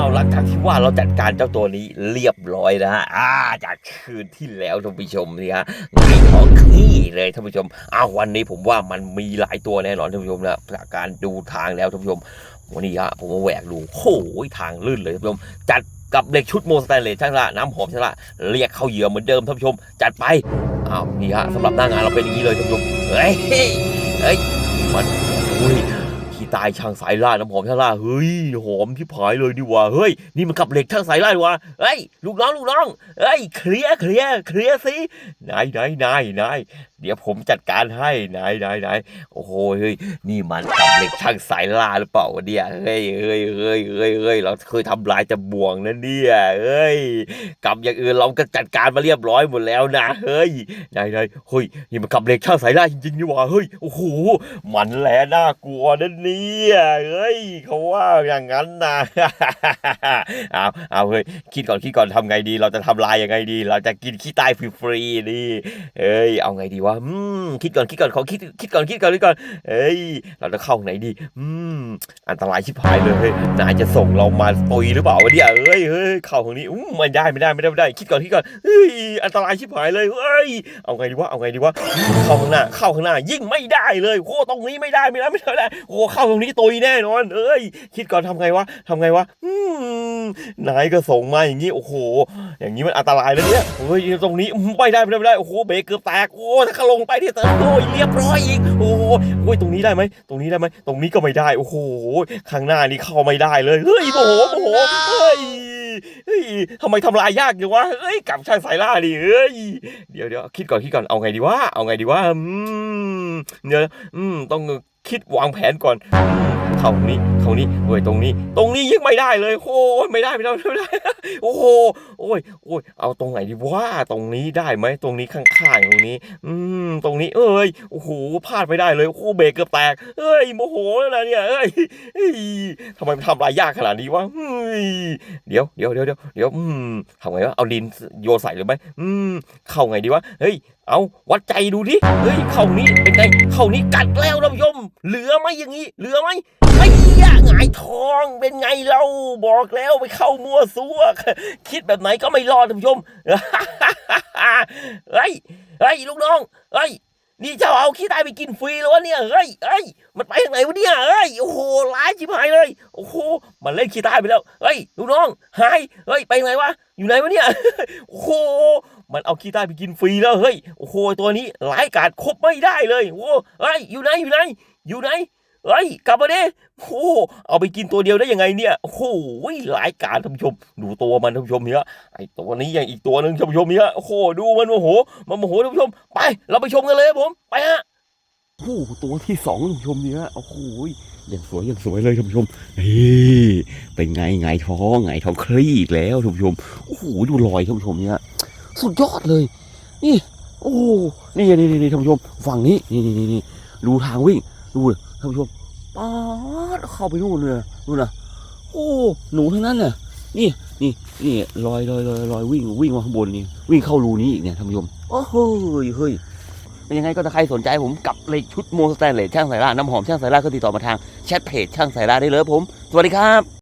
เอาหลังจากที่ว่าเราจัดการเจ้าตัวนี้เรียบร้อยนะฮะอ่าจากคืนที่แล้วท่านผู้ชมนี่ฮะไงท้องขี้เลยท่านผู้ชมอ้าววันนี้ผมว่ามันมีหลายตัวแน่นอนท่านผู้ชมนะจากการดูทางแล้วท่านผู้ชมวันนี้ฮะผมมาแหวกดูโอ้ยทางลื่นเลยท่านผู้ชมจัดกับเหล็กชุดโมสแตนเลสช่างละน้ำหอมช่างละเรียกเข้าเหยื่อเหมือนเดิมท่านผู้ชม จัดไปอ้าวนี่ฮะสำหรับหน้างานเราเป็นอย่างนี้เลยท่านผู้ชมเฮ้ยเฮ้ยมันอุ้ย ตายช่างสายล่าน้ำหอมช่างล่าเฮ้ยหอมที่ผายเลยดีว่าเฮ้ยนี่มันกับเหล็กช่างสายล่าดีว่าเฮ้ยลูกน้องลูกน้องเฮ้ยเคลียร์เคลียร์เคลียร์สินายนายนายนายเดี๋ยวผมจัดการให้นายนายนายโอ้โหเฮ้ยนี่มันกับเหล็กช่างสายล่าหรือเปล่าเนี่ยเฮ้ยเฮ้ยเฮ้ยเฮ้ยเฮ้ยเราเคยทำลายจะบ่วงนะเนี่ยเฮ้ยกับอย่างอื่นเราก็จัดการมาเรียบร้อยหมดแล้วนะเฮ้ยนายนายเฮ้ยนี่มันกับเหล็กช่างสายล่าจริงๆนี่ว่าเฮ้ยโอ้โหมันแหละน่ากลัวนะเนี่ยเฮ้ยเขาว่าอย่างนั้นนะเอาเอาเฮ้ยคิดก่อนคิดก่อนทำไงดี เราจะทำลายยังไงดี เราจะกินขี้ใต้ฟรีๆนี่เอ้ยเอาไงดีวะอืมคิดก่อนคิดก่อนขอคิดคิดก่อนคิดก่อนคิดก่อนเอ้ย เราจะเข้าไหนดีอืมอันตรายชิบหายเลยเฮ้ยนายจะส่งเรามาตุยหรือเปล่าวะเนี่ยเอ้ยเฮ้ยเข้าตรงนี้อู้ไม่ได้ไม่ได้ไม่ได้ไม่ได้ คิดก่อนคิดก่อนเฮ้ยอันตรายชิบหายเลยเฮ้ยเอาไงดีวะเอาไงดีวะเข้าข้างหน้าเข้าข้างหน้ายิ่งไม่ได้เลยโอ้ตรงนี้ไม่ได้ไม่ได้ไม่ได้ไม่ได้โอ้เข้าตรงนี้ตุยแน่นอน เอ้ย คิดก่อนทำไงวะทำไงวะอืมนายก็ส่งมาอย่างนี้โอ้โห อย่างนี้มันอันตรายแล้วเนี่ยเฮ้ยตรงนี้อืมไม่ได้ไม่ได้ไม่ได้โอ้โหเบรกเกือบแตกโอ้ถ้าเขาลงไปที่เติมโอ้ยเรียบร้อยอีกโอ้โหโอ้ยตรงนี้ได้ไหมตรงนี้ได้ไหมตรงนี้ก็ไม่ได้โอ้โหข้างหน้านี่เข้าไม่ได้เลยเฮ้ยโมโหโมโหเฮ้ยเฮ้ยทำไมทำลายยากอย่างวะเฮ้ยกลับชายสายล่าดิเฮ้ย เดี๋ยวเดี๋ยวคิดก่อนคิดก่อน เอาไงดีวะ เอาไงดีวะ อืม เดี๋ยวอืม ต้อง คิดวางแผนก่อนเข้าตรงนี้เข้านี้เฮ้ยตรงนี้ ตรงนี้ยิ่งไม่ได้เลยโอ้ยไม่ได้ไม่ได้ไม่ได้โอ้โหโอ้ยโอ้ยเอาตรงไหนดีวะตรงนี้ได้ไหมตรงนี้ข้างๆตรงนี้ อืมตรงนี้ เอ้ยโอ้โหพลาดไม่ได้เลยโอ้เบรกเกือบแตกเอ้ยโมโหแล้วนะเนี่ยเอ้ยเฮ้ยทำไมมันทำลายยากขนาดนี้วะเฮ้ยเดี๋ยวเดี๋ยวเดี๋ยวเดี๋ยวเดี๋ยวอืมทำไงวะเอาดินโยนใส่เลยไหมอืมเข้าไงดีวะเฮ้ย เอาวัดใจดูดิ เฮ้ย เข้านี้เป็นไง เข้านี้กัดแล้วท่านผู้ชม เหลือไหมอย่างนี้ เหลือไหมไอ้ยะหงายทองเป็นไงเราบอกแล้วไปเข้ามั่วซัวคิดแบบไหนก็ไม่รอดท่านผู้ชมเฮ้ยเฮ้ยลูกน้องเฮ้ยนี่เจ้าเอาขี้ตายไปกินฟรีแล้ววะเนี่ย เฮ้ยเฮ้ย มันไปทางไหนวะเนี่ย เฮ้ย โอ้โห ร้ายชิบหายเลย โอ้โห มันเล่นขี้ตายไปแล้ว เฮ้ย ลูกน้อง หาย เฮ้ย ไปไหนวะ อยู่ไหนวะเนี่ย โอ้โห มันเอาขี้ใต้ไปกินฟรีแล้วเฮ้ยโอ้โหตัวนี้หลายกาดครบไม่ได้เลยโอ้เฮ้ยอยู่ไหนอยู่ไหนอยู่ไหนเฮ้ยกลับมาดิโอ้เอาไปกินตัวเดียวได้ยังไงเนี่ยโอ้โหหลายกาดท่านผู้ชม ดูตัวมันท่านผู้ชมเนี่ยไอตัวนี้ยังอีกตัวหนึ่งท่านผู้ชมเนี่ยโอ้โหดูมันโอ้โหมันโอ้โหท่านผู้ชม ไป เราไปชมกันเลยครับผมไปฮะโอ้ตัวที่สองท่านผู้ชมเนี่ยโอ้โหอย่างสวยอย่างสวยเลยท่านผู้ชมเฮ้ยเป็นไงไงท้องไงท้องคลี่อีกแล้วท่านผู้ชมโอ้โหดูรอยท่านผู้ชมเนี่ย สุดยอดเลย นี่ โอ้นี่นี่นี่ท่านผู้ชมฝั่งนี้นี่นี่นี่นี่ดูทางวิ่งดูเลยท่านผู้ชมป๊าดเข้าไปนู่นเลยนู่นนะโอ้หนูทั้งนั้นน่ะนี่นี่นี่ลอยลอยลอยลอยวิ่งวิ่งมาข้างบนนี่วิ่งเข้ารูนี้อีกเนี่ยท่านผู้ชมโอ้โหเฮ้ยเป็นยังไงก็ถ้าใครสนใจผมกับเหล็กชุดโมสแตนเลสช่างสายล่าน้ำหอมช่างสายล่าก็ติดต่อมาทางแชทเพจช่างสายล่าได้เลยครับผม สวัสดีครับ